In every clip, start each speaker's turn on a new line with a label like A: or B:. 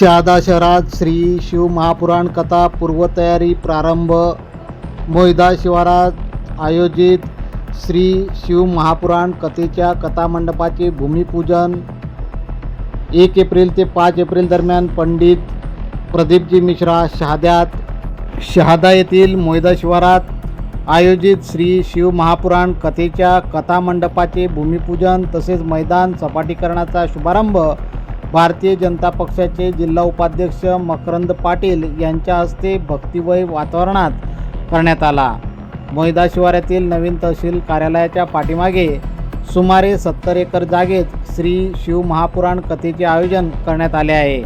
A: शहादा शहरात श्री शिव महापुराण कथा पूर्वतयारी प्रारंभ. मोहिदा शिवारात आयोजित श्री शिव महापुराण कथेच्या कथामंडपाचे भूमिपूजन. एक एप्रिल ते पाच एप्रिल दरम्यान पंडित प्रदीपजी मिश्रा शहाद्यात. शहादा येथील मोहिदा शिवारात आयोजित श्री शिव महापुराण कथेच्या कथामंडपाचे भूमिपूजन तसेच मैदान सपाटीकरणाचा शुभारंभ भारतीय जनता पक्षाचे जिल्हा उपाध्यक्ष मकरंद पाटील यांच्या हस्ते भक्तिवय वातावरणात करण्यात आला. मोहिदा शिवारातील नवीन तहसील कार्यालयाच्या पाठीमागे सुमारे सत्तर एकर जागेत श्री शिव महापुराण कथेचे आयोजन करण्यात आले आहे.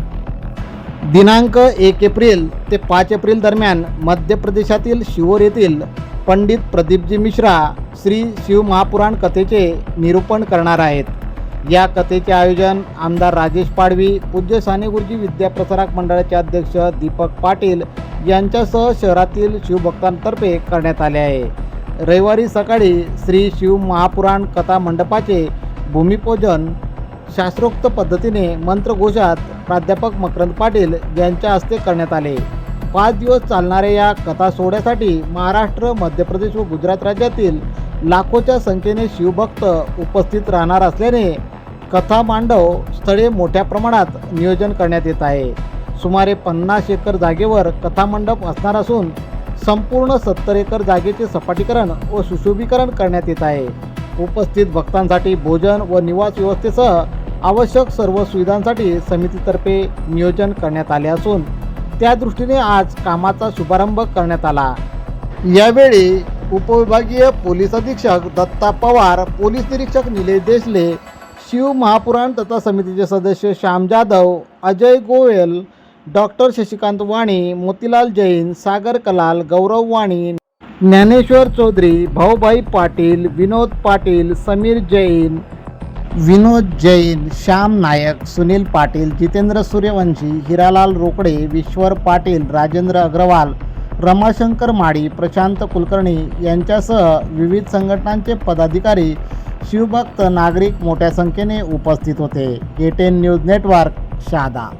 A: दिनांक एक एप्रिल ते पाच एप्रिल दरम्यान मध्य प्रदेशातील शिवोर येथील पंडित प्रदीपजी मिश्रा श्री शिव महापुराण कथेचे निरूपण करणार आहेत. या कथेचे आयोजन आमदार राजेश पाडवी पूज्य साने गुरुजी विद्याप्रसारक मंडळाचे अध्यक्ष दीपक पाटील यांच्यासह शहरातील शिवभक्तांतर्फे करण्यात आले आहे. रविवारी सकाळी श्री शिव महापुराण कथा मंडपाचे भूमिपूजन शास्त्रोक्त पद्धतीने मंत्रघोषात प्राध्यापक मकरंद पाटील यांच्या हस्ते करण्यात आले. पाच दिवस चालणाऱ्या या कथा सोहळ्यासाठी महाराष्ट्र मध्य प्रदेश व गुजरात राज्यातील लाखोच्या संख्येने शिवभक्त उपस्थित राहणार असल्याने कथा मांडव स्थळे मोठ्या प्रमाणात नियोजन करण्यात येत आहे. सुमारे पन्नास एकर जागेवर कथामंडप असणार असून संपूर्ण सत्तर एकर जागेचे सपाटीकरण व सुशोभीकरण करण्यात येत आहे. उपस्थित भक्तांसाठी भोजन व निवास व्यवस्थेसह आवश्यक सर्व सुविधांसाठी समितीतर्फे नियोजन करण्यात आले असून त्या दृष्टीने आज कामाचा शुभारंभ करण्यात आला. यावेळी उपविभागीय पोलीस अधीक्षक दत्ता पवार पोलीस निरीक्षक निलेश देशले शिव महापुराण तथा समितीचे सदस्य श्याम जाधव अजय गोयल डॉक्टर शशिकांत वाणी मोतीलाल जैन सागर कलाल गौरव वाणी ज्ञानेश्वर चौधरी भाऊभाई पाटील विनोद पाटील समीर जैन विनोद जैन श्याम नायक सुनील पाटील जितेंद्र सूर्यवंशी हिरालाल रोकडे विश्वर पाटील राजेंद्र अग्रवाल रमाशंकर माडी प्रशांत कुलकर्णी यांच्यासह विविध संघटनांचे पदाधिकारी शिवभक्त नागरिक मोठ्या संख्येने उपस्थित होते. एटेन टेन न्यूज नेटवर्क शहादा